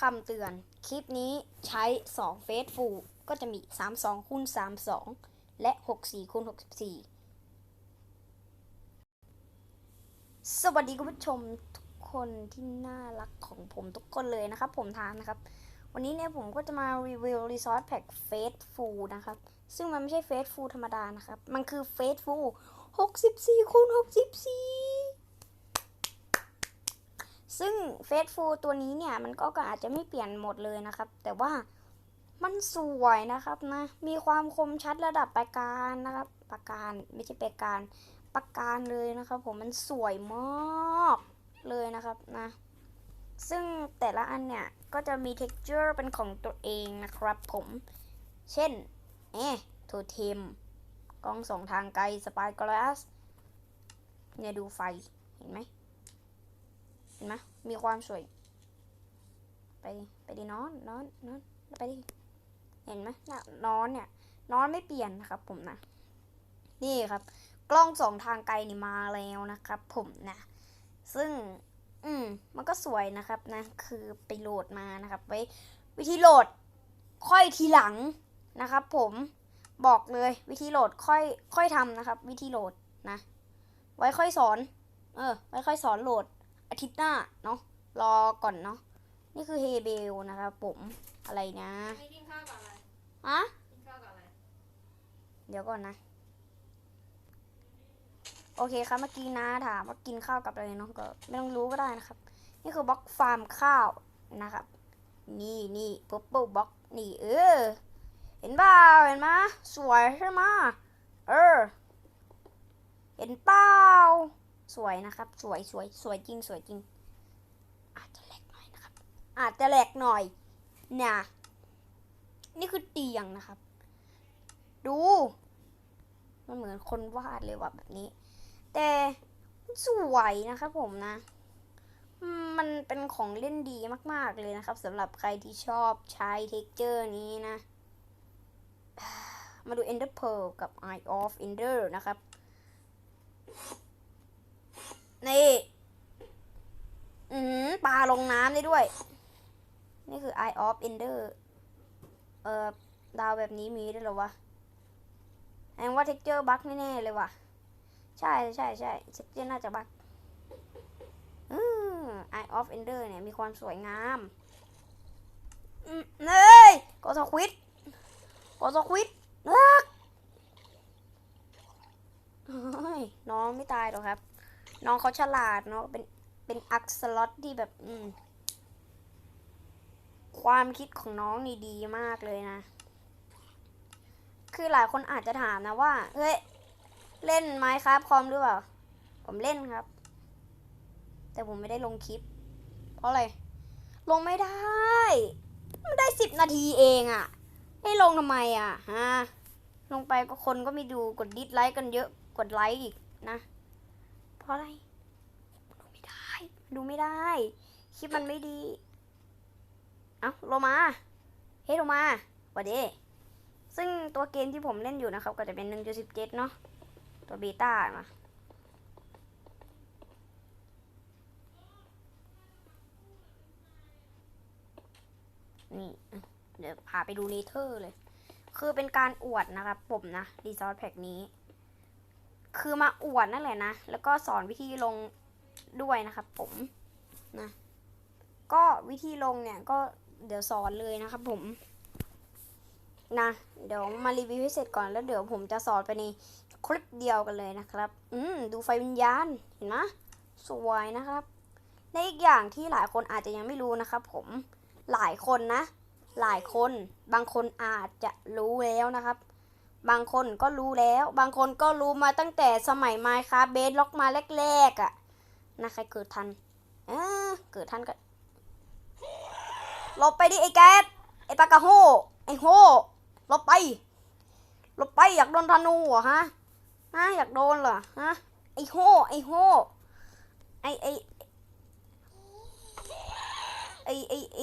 คำเตือน คลิปนี้ใช้2เฟซฟูก็จะมี 32คูณ32 และ 64คูณ64 สวัสดีคุณผู้ชมทุกคนที่น่ารักของผมทุกคนเลยนะครับ ผมทานนะครับ วันนี้เนี่ยผมก็จะมารีวิวรีซอสแพ็กเฟสฟูนะครับ ซึ่งมันไม่ใช่เฟสฟูธรรมดานะครับ มันคือเฟสฟู64คูณ64 ซึ่งเฟสฟูตัวนี้เนี่ยมันก็อาจจะไม่เปลี่ยนหมดเลยนะครับ แต่ว่ามันสวยนะครับนะ มีความคมชัดระดับประการนะครับ ประการไม่ใช่ประการประการเลยนะครับ ผมมันสวยมากเลยนะครับนะ ซึ่งแต่ละอันเนี่ยก็จะมี texture เป็นของตัวเองนะครับผม เช่นเอ๊โทเทมกล้องสองทางไกลสปายกลาสเนี่ยดูไฟ เห็นไหม เห็นไหมมีความสวย ไปดิไปดินอนนอนนอนไปดิเห็นไหมนอนเนี่ยนอนไม่เปลี่ยนนะครับ ผมนะ นี่ครับ กล้องสองทางไกลนี่มาแล้วนะครับ ผมนะ ซึ่ง อืม มันก็สวยนะครับนะ คือไปโหลดมานะครับ ไว้ วิธีโหลด ค่อยทีหลังนะครับ ผมบอกเลยวิธีโหลดค่อย ค่อยทำนะครับ วิธีโหลดนะ ไว้ค่อยสอน เออ ไว้ค่อยสอนโหลด อาทิตย์หน้าเนาะรอก่อนเนาะนี่คือเฮเบลนะครับผมอะไรนะให้กินข้าวกับอะไรอะกินข้าวกับอะไรเดี๋ยวก่อนนะ โอเคครับเมื่อกี้นะถามว่ากินข้าวกับอะไรเนาะก็ไม่ต้องรู้ก็ได้นะครับ นี่คือบล็อกฟาร์มข้าวนะครับ นี่นี่ปุ๊บปุ๊บบล็อกนี่เออเห็นเปล่าเห็นไหมยสวยใช่ไหมยเออ เห็นเปล่า สวยนะครับ สวยสวยสวยจริงสวยจริง อาจจะแหลกหน่อยนะครับ อาจจะแหลกหน่อยนะนี่คือเตียงนะครับ ดู มันเหมือนคนวาดเลยว่ะแบบนี้ แต่สวยนะครับผมนะมมันเป็นของเล่นดีมาก ๆ เลยนะครับสำหรับใครที่ชอบใช้เท็กเจอร์นี้นะ มาดู Ender Pearl กับ Eye of Ender นะครับ นี่ อือหือปลาลงน้ำได้ด้วย นี่คือ Eye of Ender เอ่อ ดาวแบบนี้มีด้วยหรอวะแองว่า texture บั๊กแน่ๆเลยว่ะ ใช่ใช่ใช่ texture น่าจะบั๊กอืม Eye of Ender เนี่ย มีความสวยงามเฮ้ยกดสควิดกดสควิดเลิกเฮ้ยน้องไม่ตายหรอกครับ น้องเขาฉลาดเนาะเป็นเป็นอักษลอตที่แบบ อืม ความคิดของน้องนี่ดีมากเลยนะ คือหลายคนอาจจะถามนะว่า เฮ้ย เล่นไมค์ครับคอมหรือเปล่า ผมเล่นครับ แต่ผมไม่ได้ลงคลิป เพราะอะไร ลงไม่ได้ มันได้สิบนาทีเองอะให้ลงทำไมอะฮะลงไปก็คนก็ไม่ดูกดดิสไลค์กันเยอะ กดไลค์อีกนะ ราะอะไร ดูไม่ได้ ดูไม่ได้ คลิปมันไม่ดี เอ้าโลมา เฮ้โลมาวัดดีซึ่งตัวเกมที่ผมเล่นอยู่นะครับ ก็จะเป็น 1.17 เนาะ ตัวเบต้ามานี่ เดี๋ยวพาไปดูเนเธอร์เลย คือเป็นการอวดนะครับผมนะรีซอสแพ็กนี้ คือมาอวดนั่นแหละนะ แล้วก็สอนวิธีลงด้วยนะครับผมนะ ก็วิธีลงเนี่ยก็เดี๋ยวสอนเลยนะครับผมนะเดี๋ยวมารีวิวให้เสร็จก่อนแล้วเดี๋ยวผมจะสอนไปในคลิปเดียวกันเลยนะครับ อืมดูไฟวิญญาณเห็นไหมสวยนะครับและอีกอย่างที่หลายคนอาจจะยังไม่รู้นะครับ ผมหลายคนนะ หลายคนบางคนอาจจะรู้แล้วนะครับ บางคนก็รู้แล้ว บางคนก็รู้มาตั้งแต่สมัยไมค์ครับเบสล็อกมาแรกๆอะ่ะนะใครเกิดทันเออเกิดทันก็หลบไปดิไอ้แก๊สไอ้ปากกาโฮไอ้โฮหลบไปหลบไปอยากโดนธนูเหรอฮะฮะอยากโดนเหรอฮะไอโฮไอโฮไอไอไอไอไอ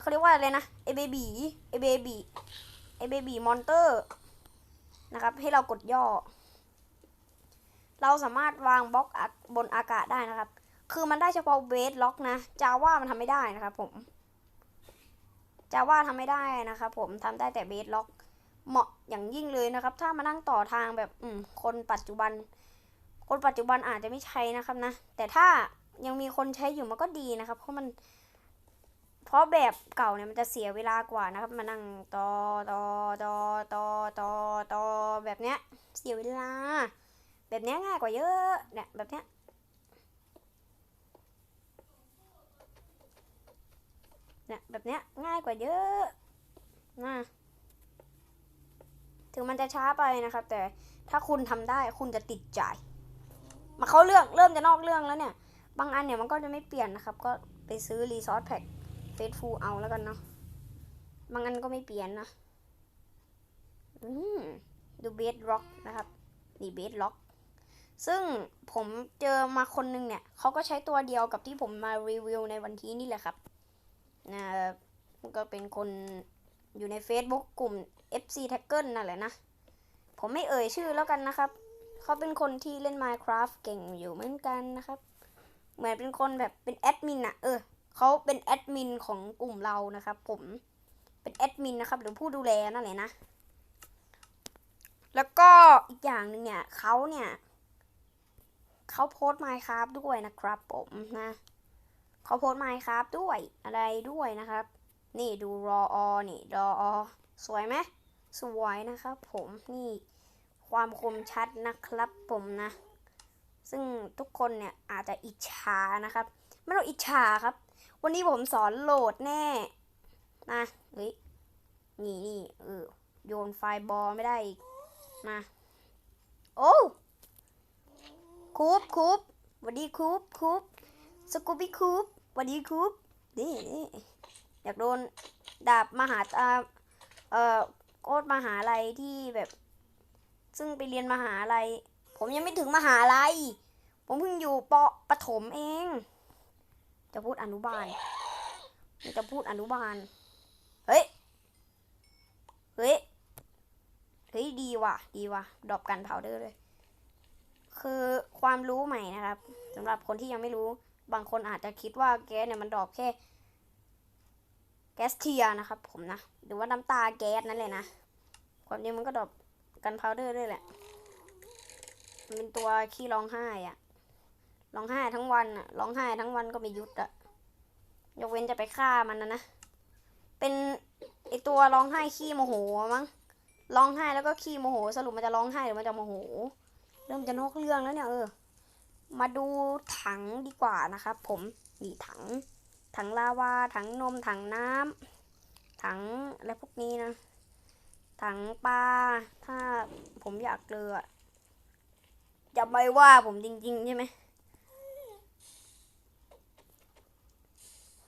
เขาเรียกว่าอะไรนะไอเบบีไอเบบีไอเบบีมอนเตอร์ นะครับ ให้เรากดย่อ เราสามารถวางบล็อกบนอากาศได้นะครับ คือมันได้เฉพาะเวทล็อกนะจาว่ามันทำไม่ได้นะครับ ผมจาว่าทำไม่ได้นะครับ ผมทำได้แต่เบสล็อก เหมาะอย่างยิ่งเลยนะครับ ถ้ามานั่งต่อทางแบบอืมคนปัจจุบัน คนปัจจุบันอาจจะไม่ใช้นะครับนะ แต่ถ้ายังมีคนใช้อยู่มันก็ดีนะครับ เพราะมัน เพราะแบบเก่าเนี่ยมันจะเสียเวลากว่านะครับ มานั่งต่อต่อต่อ แบบเนี้ยเสียเวลา แบบเนี้ยง่ายกว่าเยอะเนี่ยแบบเนี้ยเนี่ยแบบเนี้ยง่ายกว่าเยอะนะถึงมันจะช้าไปนะครับ แต่ถ้าคุณทำได้คุณจะติดใจ มาเข้าเรื่องเริ่มจะนอกเรื่องแล้วเนี่ย บางอันเนี่ยมันก็จะไม่เปลี่ยนนะครับ ก็ไปซื้อรีซอสแพ็คเฟสฟูเอาแล้วกันเนาะบางอันก็ไม่เปลี่ยนนะ อืม ดูเบสร็อกนะครับ นี่เบสล็อก ซึ่งผมเจอมาคนนึงเนี่ย เขาก็ใช้ตัวเดียวกับที่ผมมารีวิวในวันที่นี่แหละครับนะก็เป็นคนอยู่ใน Facebook กลุ่ม FC t a g g e r นั่นแหละนะ ผมไม่เอ่ยชื่อแล้วกันนะครับ เขาเป็นคนที่เล่น Minecraft เก่งอยู่เหมือนกันนะครับ เหมือนเป็นคนแบบเป็นแอดมินอะเออเขาเป็นแอดมินของกลุ่มเรานะครับ ผมเป็นแอดมินนะครับ หรือผู้ดูแลนั่นแหละนะ แล้วก็อีกอย่างหนึ่งเนี่ยเขาเนี่ยเขาโพสต์ Minecraft ด้วยนะครับผมนะเขาโพสต์ไมค์ครับด้วยอะไรด้วยนะครับ นี่ดูรออนี่รออสวยไหมสวยนะครับ ผมนี่ความคมชัดนะครับผมนะ ซึ่งทุกคนเนี่ยอาจจะอิจฉานะครับ ไม่ต้องอิจฉาครับ วันนี้ผมสอนโหลดแน่นะเฮ้ยนี่นี่เออโยนไฟบอลไม่ได้อีก มา โอ้คูบคูบสวัสดีคูบคูบสกูบี้คูปวันดีคูปนี่นี่อยากโดนดาบมหาตาเอ่อโคตรมหาลัยที่แบบ ซึ่งไปเรียนมหาลัย ผมยังไม่ถึงมหาลัย ผมเพิ่งอยู่ปประถมเอง จะพูดอนุบาลจะพูดอนุบาล เฮ้ย เฮ้ย เฮ้ยดีว่ะ ดีว่ะ ดรอปกันเผาเดอร์เลย คือความรู้ใหม่นะครับสำหรับคนที่ยังไม่รู้ บางคนอาจจะคิดว่าแก๊สเนี่ยมันดรอปแค่ แก๊สเทียนะครับ ผมนะ หรือว่าน้ำตาแก๊สนั่นเลยนะ ความจริงมันก็ดรอปกันพาวเดอร์ด้วยแหละ มันเป็นตัวขี้ร้องไห้อะร้องไห้ทั้งวันอะร้องไห้ทั้งวันก็ไม่หยุดอะยกเว้นจะไปฆ่ามันนะนะ เป็นไอตัวร้องไห้ขี้โมโหมั้ง ร้องไห้แล้วก็ขี้โมโห สรุปมันจะร้องไห้หรือมันจะโมโห เริ่มจะนอกเรื่องแล้วเนี่ยเออ มาดูถังดีกว่านะครับผมนี่ถัง ถังลาวา ถังนม ถังน้ำถังอะไรพวกนี้นะ ถังปลา ถ้าผมอยากเกลือจะไม่ว่าผมจริงๆใช่ไหม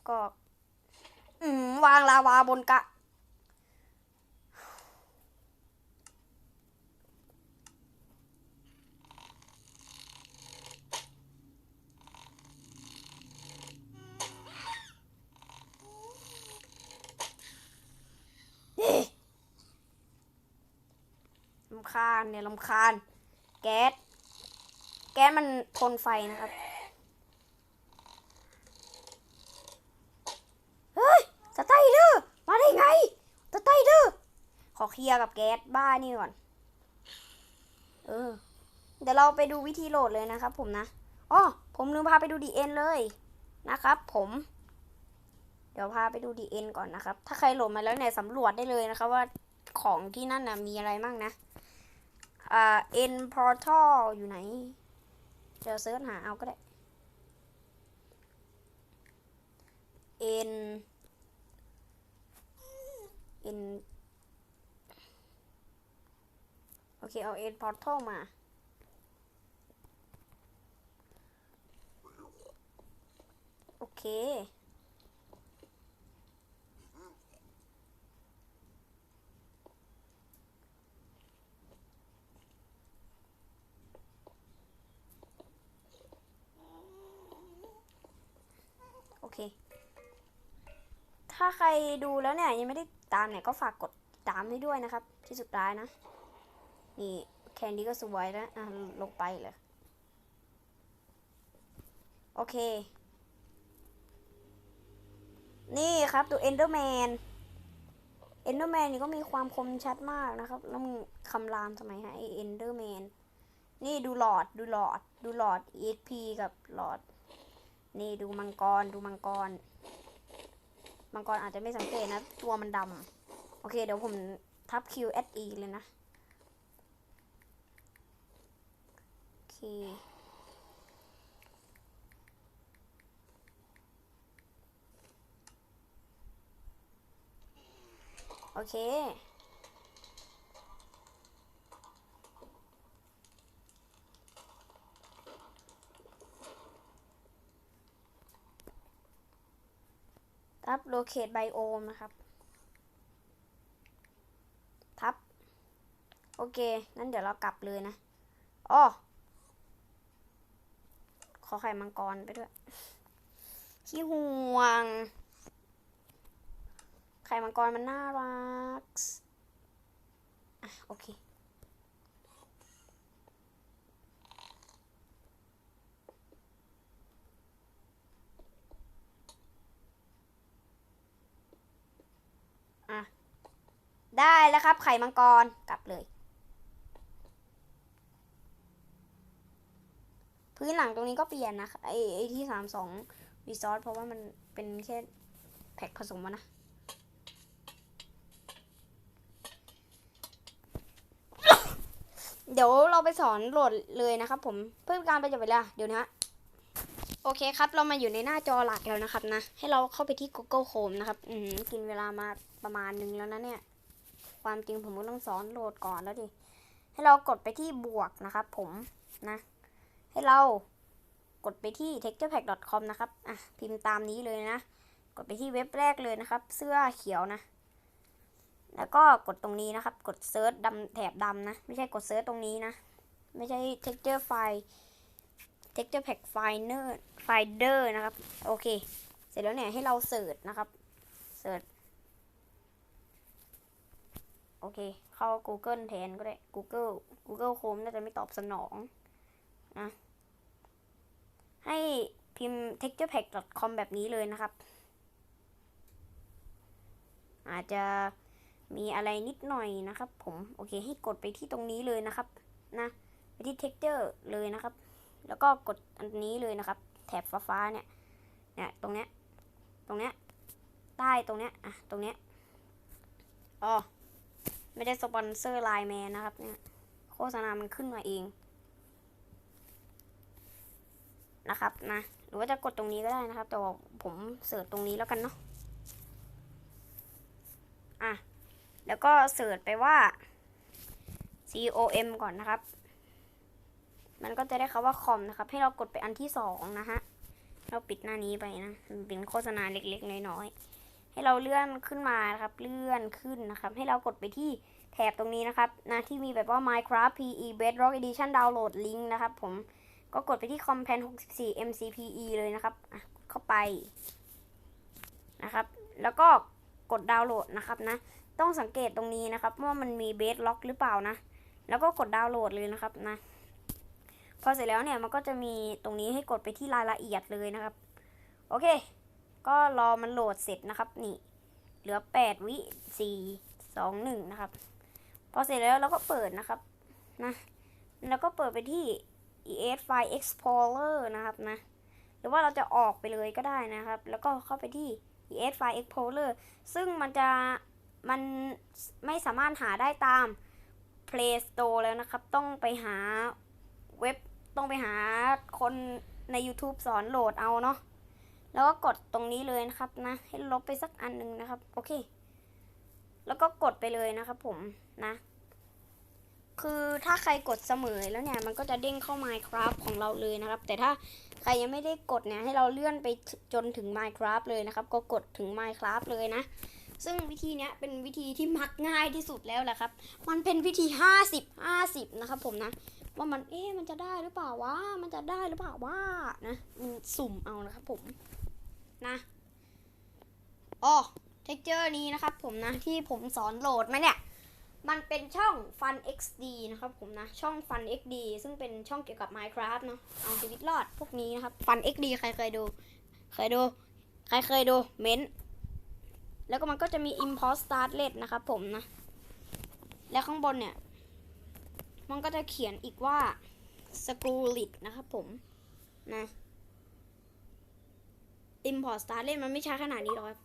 ก็อืมวางลาวาบนกะ ลำ คาญเนี่ยลำคาญ แก๊ส แก๊สมันทนไฟนะครับ เฮ้ยสไตเดอร์มาได้ไงสไตเดอร์ขอเคลียร์กับแก๊สบ้านี่ก่อน เออ เดี๋ยวเราไปดูวิธีโหลดเลยนะครับผมนะอ๋อผมลืมพาไปดูดีเอ็นเลยนะครับ ผมเดี๋ยวพาไปดูดีเอ็นก่อนนะครับ ถ้าใครโหลดมาแล้วเนี่ยสำรวจได้เลยนะครับว่าของที่นั่นนะมีอะไรบ้างนะ อ่า N Portal อยู่ไหนจอเซิร์ชหาเอาก็ได้ N N โอเค เอา N Portal มาโอเค เค ถ้าใครดูแล้วเนี่ยยังไม่ได้ตามเนี่ยก็ฝากกดตามให้ด้วยนะครับ ที่สุดท้ายนะ นี่แค่นี้ก็สวยแล้วอะลงไปเลย โอเค นี่ครับตัวเอนเดอร์แมนเอนเดอร์แมนนี่ก็มีความคมชัดมากนะครับ แล้วมึงคำรามทำไมฮะไอเอนเดอร์แมนนี่ดูหลอดดูหลอด ดูหลอด EXP กับหลอด นี่ดูมังกรดูมังกร มังกรอาจจะไม่สังเกตนะ ตัวมันดำโอเค เดี๋ยวผมทับ Q S E เลยนะ โอเค โอเค ทับ locate biome นะครับ ทับ โอเค งั้นเดี๋ยวเรากลับเลยนะอ้อขอไข่มังกรไปด้วย ขี้ห่วง ไข่มังกรมันน่ารัก อะ โอเค อะ ได้แล้วครับ ไข่มังกรกลับเลย พื้นหลังตรงนี้ก็เปลี่ยนนะไอไอที่สามสองรีซอสเพราะว่ามันเป็นแค่แพ็คผสมอะนะเดี๋ยวเราไปสอนโหลดเลยนะครับผมเพื่อการประหยัดเวลาเดี๋ยวนะโอเคครับ เรามาอยู่ในหน้าจอหลักแล้วนะครับนะ ให้เราเข้าไปที่ Google Chrome นะครับ อืมกินเวลามาประมาณหนึงแล้วนะเนี่ย ความจริงผมก็ต้องสอนโหลดก่อนแล้วดิ ให้เรากดไปที่บวกนะครับผมนะ ให้เรากดไปที่ texturepack.com นะครับ อะ พิมพ์ตามนี้เลยนะ กดไปที่เว็บแรกเลยนะครับ เสื้อเขียวนะ แล้วก็กดตรงนี้นะครับ กดเซิร์ชดำแถบดำนะ ไม่ใช่กดเซิร์ชตรงนี้นะ ไม่ใช่ texture file texture pack finder finder นะครับ โอเค เสร็จแล้วเนี่ยให้เราเสิร์ชนะครับ เสิร์ช โอเค เข้า Google แทนก็ได้ Google Google Chrome น่าจะไม่ตอบสนองนะให้พิมพ์ texturepack.com แบบนี้เลยนะครับ อาจจะมีอะไรนิดหน่อยนะครับ ผมโอเค ให้กดไปที่ตรงนี้เลยนะครับ นะไปที่ texture เลยนะครับ แล้วก็กดอันนี้เลยนะครับ แถบฟ้าๆเนี่ยเนี่ยตรงเนี้ยตรงเนี้ยใต้ตรงเนี้ยอะตรงเนี้ยอ๋อ ไม่ได้สปอนเซอร์ไลน์แมนนะครับเนี่ยโฆษณามันขึ้นมาเอง นะครับนะ หรือว่าจะกดตรงนี้ก็ได้นะครับ แต่ว่าผมเสิร์ชตรงนี้แล้วกันเนาะอะแล้วก็เสิร์ชไปว่า com ก่อนนะครับ มันก็จะได้คาว่าคอมนะครับ ให้เรากดไปอันที่สองนะฮะ เราปิดหน้านี้ไปนะ มันเป็นโฆษณาเล็กๆน้อยๆ ให้เราเลื่อนขึ้นมานะครับ เลื่อนขึ้นนะครับ ให้เรากดไปที่แถบตรงนี้นะครับนะที่มีแบบว่า Minecraft PE Bedrock Edition Download Link นะครับ ผมก็กดไปที่ Compan 64 MCPE เลยนะครับอะเข้าไปนะครับ แล้วก็กดดาวน์โหลดนะครับนะ ต้องสังเกตตรงนี้นะครับว่ามันมีเบสล็อกหรือเปล่านะ แล้วก็กดดาวน์โหลดเลยนะครับนะ พอเสร็จแล้วเนี่ยมันก็จะมีตรงนี้ให้กดไปที่รายละเอียดเลยนะครับ โอเค ก็รอมันโหลดเสร็จนะครับ นี่เหลือ 8 วิ 4 2 1 นะครับ พอเสร็จแล้วเราก็เปิดนะครับนะแล้วก็เปิดไปที่ ES File Explorer นะครับนะหรือว่าเราจะออกไปเลยก็ได้นะครับ แล้วก็เข้าไปที่ ES File Explorer ซึ่งมันจะมันไม่สามารถหาได้ตาม Play Store แล้วนะครับ ต้องไปหาเว็บต้องไปหาคนใน YouTube สอนโหลดเอาเนาะ แล้วก็กดตรงนี้เลยนะครับนะ ให้ลบไปสักอันหนึ่งนะครับ โอเค แล้วก็กดไปเลยนะครับ ผมนะ คือถ้าใครกดเสมอแล้วเนี่ย มันก็จะเด้งเข้า Minecraft ของเราเลยนะครับ แต่ถ้าใครยังไม่ได้กดเนี่ย ให้เราเลื่อนไปจนถึง Minecraft เลยนะครับ ก็กดถึง Minecraft เลยนะ ซึ่งวิธีนี้เป็นวิธีที่มักง่ายที่สุดแล้วแหละครับ มันเป็นวิธี 50 50 นะครับ ผมนะว่ามันเอ๊ะมันจะได้หรือเปล่าวะมันจะได้หรือเปล่าวะนะมันสุ่มเอานะครับผม นะอ๋อเท็กเจอร์นี้นะครับผมนะที่ผมสอนโหลดมาเนี่ย มันเป็นช่อง Fun XD นะครับผมนะ ช่อง Fun XD ซึ่งเป็นช่องเกี่ยวกับ Minecraft เนาะเอาชีวิตรอดพวกนี้นะครับ Fun XD ใครเคยดู เคยดู ใครเคยดูเม้นแล้วก็มันก็จะมี import startlet นะครับผมนะ และข้างบนเนี่ย มันก็จะเขียนอีกว่า screwlit นะครับผมนะ import startlet มันไม่ช้าขนาดนี้หรอกครับ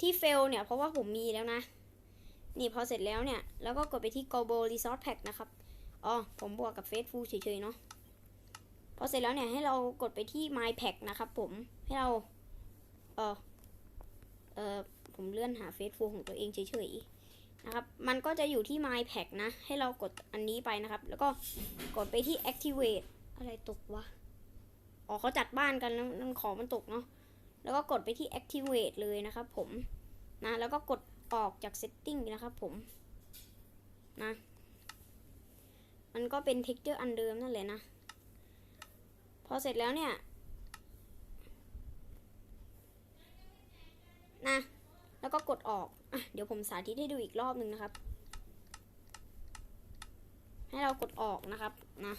ที่ fail เนี่ยเพราะว่าผมมีแล้วนะ นี่พอเสร็จแล้วเนี่ย แล้วก็กดไปที่ global resource pack นะครับ อ๋อ ผมบวกกับ faithful เฉยๆเนาะ พอเสร็จแล้วเนี่ยให้เรากดไปที่ my pack นะครับผม ให้เรา เออเออผมเลื่อนหา faithful ของตัวเองเฉยๆนะครับ มันก็จะอยู่ที่ my pack นะ ให้เรากดอันนี้ไปนะครับ แล้วก็กดไปที่ activate อะไรตกวะ อ๋อเขาจัดบ้านกันแล้วของมันตกเนาะ แล้วก็กดไปที่ activate เลยนะครับผมนะแล้วก็กดออกจาก setting นะครับผมนะมันก็เป็น texture อันเดิมนั่นแหละนะ พอเสร็จแล้วเนี่ยนะแล้วก็กดออกอเดี๋ยวผมสาธิตให้ดูอีกรอบหนึ่งนะครับ ให้เรากดออกนะครับนะ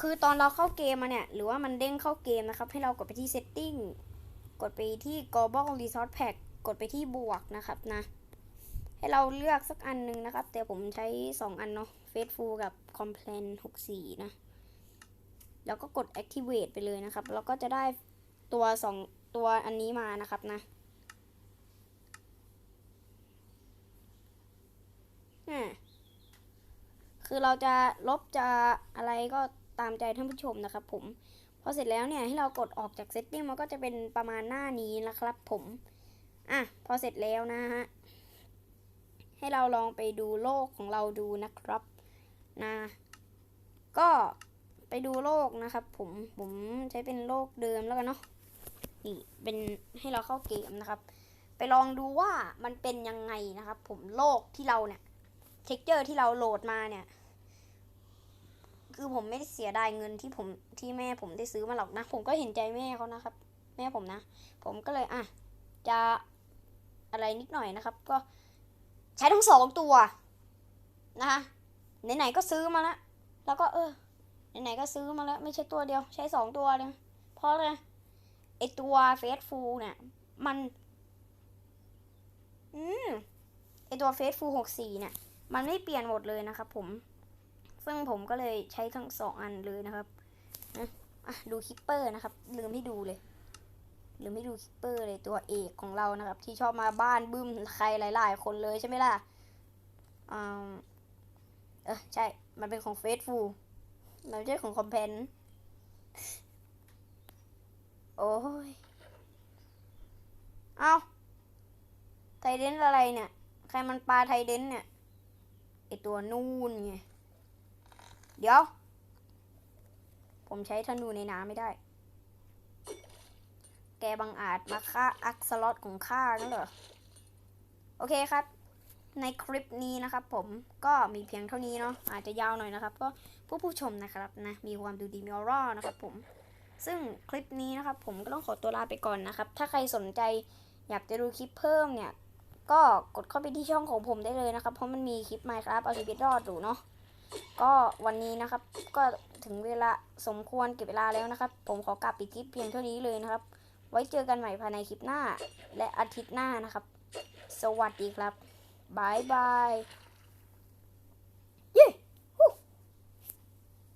คือตอนเราเข้าเกมมาเนี่ย หรือว่ามันเด้งเข้าเกมนะครับ ให้เรากดไปที่ setting กดไปที่ global resource pack กดไปที่บวกนะครับนะ ให้เราเลือกสักอันหนึ่งนะครับ แต่ผมใช้ 2 อันเนาะ faithful กับ complain 64 นะ แล้วก็กด activate ไปเลยนะครับแล้วก็จะได้ตัว 2 ตัวอันนี้มานะครับนะอ่าคือเราจะลบจะอะไรก็ตามใจท่านผู้ชมนะครับผม พอเสร็จแล้วเนี่ยให้เรากดออกจาก setting มันก็จะเป็นประมาณหน้านี้นะครับผมอะพอเสร็จแล้วนะฮะให้เราลองไปดูโลกของเราดูนะครับนะก็ไปดูโลกนะครับ ผมผมใช้เป็นโลกเดิมแล้วกันเนาะนี่เป็นให้เราเข้าเกมนะครับ ไปลองดูว่ามันเป็นยังไงนะครับ ผมโลกที่เราเนี่ยเท็กเจอร์ที่เราโหลดมาเนี่ย คือผมไม่ได้เสียดายเงินที่ผมที่แม่ผมได้ซื้อมาหรอกนะ ผมก็เห็นใจแม่เขานะครับ แม่ผมนะ ผมก็เลยอะจะอะไรนิดหน่อยนะครับ ก็ใช้ทั้งสองตัวนะคะไหนๆก็ซื้อมาแล้วแล้วก็เออไหนๆก็ซื้อมาแล้ว ไม่ใช่ตัวเดียว ใช้สองตัวเลยเพราะเลยไอตัวเฟสฟูเนี่ย มัน อืมไอตัวเฟสฟูหกสี่เนี่ย มันไม่เปลี่ยนหมดเลยนะครับผม ซึ่งผมก็เลยใช้ทั้งสองอันเลยนะครับนะอะดูคิปเปอร์นะครับ ลืมให้ดูเลย ลืมให้ดูคิปเปอร์เลยตัวเอกของเรานะครับ ที่ชอบมาบ้านบึ้มใครหลาย ๆ คนเลยใช่ไหมล่ะอืมเออใช่ มันเป็นของเฟสฟูมันไม่ใช่ของคอมเพนโอ้ย เอาไทเดนอะไรเนี่ย ใครมันปลาไทเดนเนี่ย ไอตัวนู่นไง เดี๋ยว ผมใช้ธนูในน้ำไม่ได้ แกบังอาจมาฆ่าอักสลอตของข้านั่นเหรอ โอเคครับ ในคลิปนี้นะครับ ผมก็มีเพียงเท่านี้เนาะอาจจะยาวหน่อยนะครับ ก็ผู้ผู้ชมนะครับนะมีความดูดีมีออร่านะครับ ผม ซึ่งคลิปนี้นะครับ ผมก็ต้องขอตัวลาไปก่อนนะครับ ถ้าใครสนใจอยากจะดูคลิปเพิ่มเนี่ยก็กดเข้าไปที่ช่องของผมได้เลยนะครับ เพราะมันมีคลิป Minecraft เอาชีวิตรอดอยู่เนาะ ก็วันนี้นะครับก็ถึงเวลาสมควรเก็บเวลาแล้วนะครับ ผมขอกลับปิดคลิปเพียงเท่านี้เลยนะครับ ไว้เจอกันใหม่ภายในคลิปหน้า และอาทิตย์หน้านะครับ สวัสดีครับบายบาย